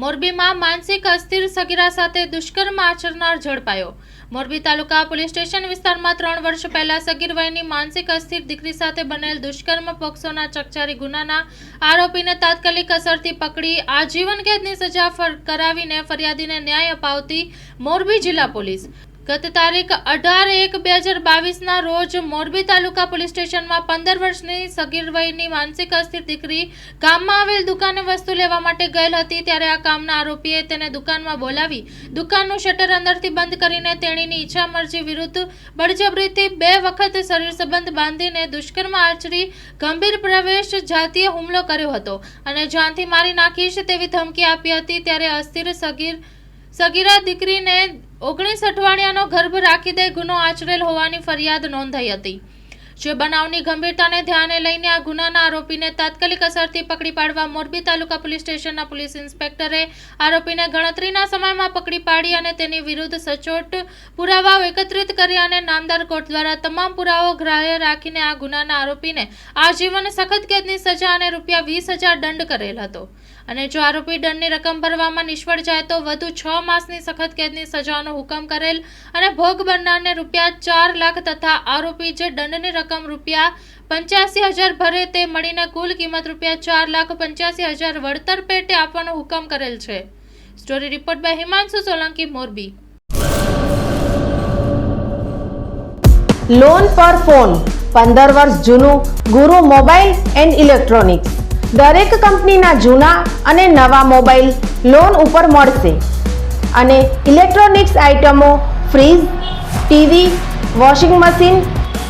મોરબીમાં માનસિક અસ્થિર સગીરા સાથે દુષ્કર્મ આચરનાર ઝડપાયો. મોરબી તાલુકા પોલીસ સ્ટેશન વિસ્તારમાં ત્રણ વર્ષ પહેલા સગીર વયની માનસિક અસ્થિર દીકરી સાથે બનેલ દુષ્કર્મ પોક્સોના ચકચારી ગુનાના આરોપીને તાત્કાલિક અસરથી પકડી આજીવન કેદની સજા કરાવીને ફરિયાદીને ન્યાય અપાવતી મોરબી જિલ્લા પોલીસ. ગત તારીખ અઢાર એક બે હજાર બાવીસના રોજ મોરબી તાલુકા પોલીસ સ્ટેશનમાં પંદર વર્ષની સગીર વયની માનસિક અસ્થિર દીકરી ગામમાં આવેલ દુકાને વસ્તુ લેવા માટે ગયેલ હતી ત્યારે આ કામના આરોપીએ તેને દુકાનમાં બોલાવી દુકાનનું શટર અંદરથી બંધ કરીને તેણીની ઈચ્છા મરજી વિરુદ્ધ બળજબરીથી બે વખત શરીર સંબંધ બાંધીને દુષ્કર્મ આચરી ગંભીર પ્રવેશ જાતીય હુમલો કર્યો હતો અને જાનથી મારી નાખીશ તેવી ધમકી આપી હતી ત્યારે અસ્થિર સગીર સગીરા દીકરીને ઓગણીસ અઠવાડિયાનો ગર્ભ રાખી દે ગુનો આચરેલ હોવાની ફરિયાદ નોંધાઈ હતી. જે બનાવની ગંભીરતાને ધ્યાને લઈને આ ગુનાના આરોપીને તાત્કાલિક અસરથી પકડી પાડવા મોરબી તાલુકા પોલીસ સ્ટેશનના પોલીસ ઇન્સ્પેક્ટરે આરોપીને ગણતરીના સમયમાં પકડી પાડી અને તેની વિરુદ્ધ સચોટ પુરાવાઓ એકત્રિત કરી અને નામદાર કોર્ટ દ્વારા તમામ પુરાવાઓ ગ્રાહ્ય રાખીને આ ગુનાના આરોપીને આજીવન સખત કેદની સજા અને રૂપિયા વીસ હજાર દંડ કરેલ હતો. અને જો આરોપી દંડની રકમ ભરવામાં નિષ્ફળ જાય તો વધુ છ માસની સખત કેદની સજાનો હુકમ કરેલ અને ભોગ બનનારને રૂપિયા ચાર લાખ તથા આરોપી જે દંડની રકમ રૂપિયા પંચ્યાસી હજાર ભરે તે મળીને કુલ કિંમત રૂપિયા ચાર લાખ પંચ્યાસી હજાર વળતર પેટે આપવાનો હુકમ કરેલ છે. Story report by Himanshu Solanki, Morbi. Loan પર ફોન પંદર વર્ષ જૂનું, ગુરુ મોબાઈલ એન્ડ ઇલેક્ટ્રોનિક્સ. દરેક કંપનીના જૂના અને નવા મોબાઈલ લોન ઉપર મળશે. અને ઇલેક્ટ્રોનિક્સ આઇટમો fridge, TV, washing machine